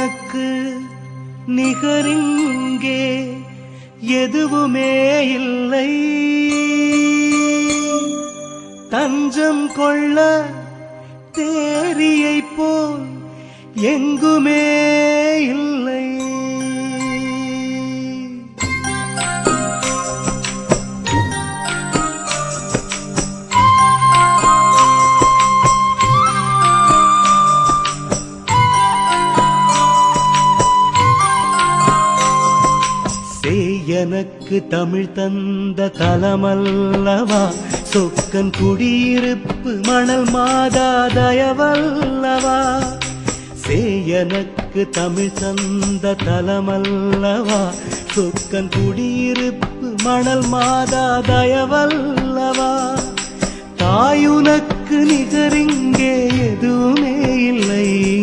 உனக்கு நிகரிங்கே எதுவுமே இல்லை. தஞ்சம் கொள்ள தேரியை போல் எங்குமே எனக்கு தமிழ் தந்த தலமல்லவா? சொக்கன் குடியிருப்பு மணல் மாதா தயவல்லவா? சேயனுக்கு தமிழ் தந்த தலமல்லவா? சொக்கன் குடியிருப்பு மணல் மாதா தயவல்லவா? தாயுனக்கு நிகரிங்கே எதுவுமே இல்லை.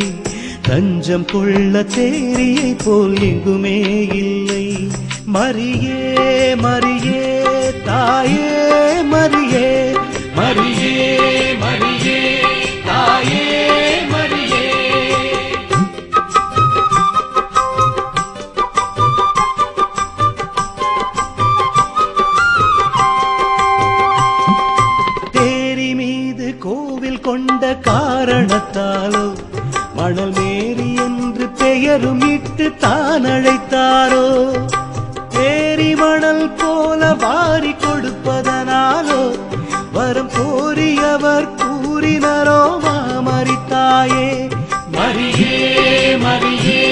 தஞ்சம் கொள்ள தேரியை போல் எங்குமே இல்லை. மரியே மரியே தாயே மரியே. மரியே மரியே தாயே மரியே. தேரி மீது கோவில் கொண்ட காரணத்தாலோ மணல் மேரி என்று பெயரும் இட்டு தான் அழைத்தாரோ. தேரி மணல் போல வாரி கொடுப்பதனாலோ வரம் கோரியவர் கூறினரோ மாமரித்தாயே. மரியே மரியே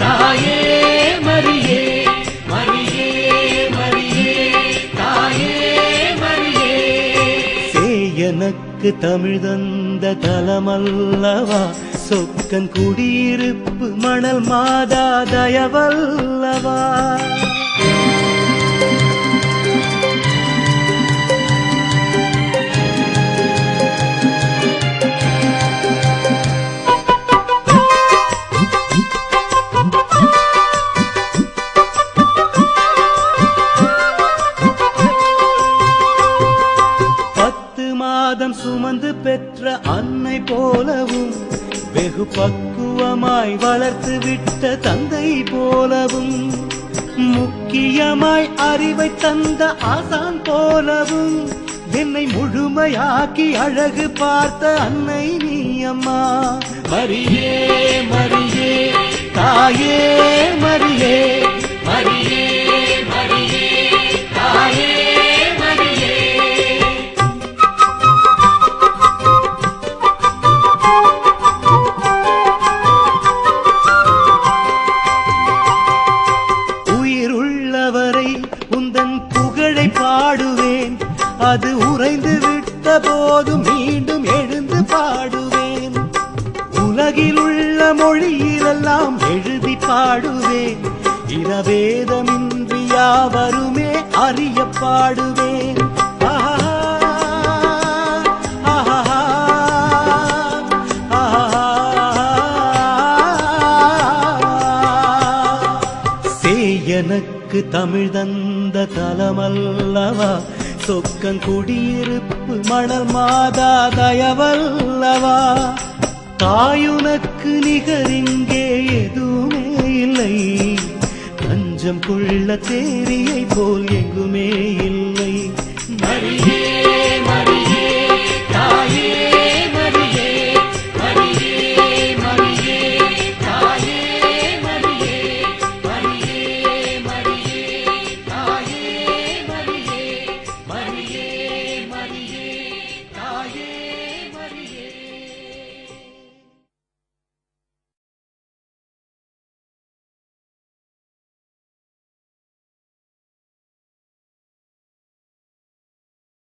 தாயே மரியே மரியே மரியே தாயே மரியே. சேயனுக்கு தமிழ் தந்த தலமல்லவா சொக்கன் குடியிருப்பு மணல் மாதா தயவல்லவா. பாதம் சுமந்து பெற்ற அன்னை போலவும் வெகு பக்குவமாய் வளர்த்து விட்ட தந்தை போலவும் முக்கியமாய் அறிவை தந்த ஆசான் போலவும் என்னை முழுமையாக்கி அழகு பார்த்த அன்னை நீ அம்மா. மரியே மரியே தாயே மரியே மரியே. புகழை பாடுவேன். அது உறைந்து விட்ட போது மீண்டும் எழுந்து பாடுவேன். உலகில் உள்ள மொழியிலெல்லாம் எழுதி பாடுவேன். இரவேதமின்றி யாவருமே அறிய பாடுவேன். எனக்கு தமிழ் தந்த தலமல்லவா? சொக்கன் குடியிருப்பு மணல் மாதா தயவல்லவா? தாயுனக்கு நிகரிங்கே எதுவுமே இல்லை. தஞ்சம் கொள்ள தேரியை போல் எங்குமே இல்லை. மரியே மரியே.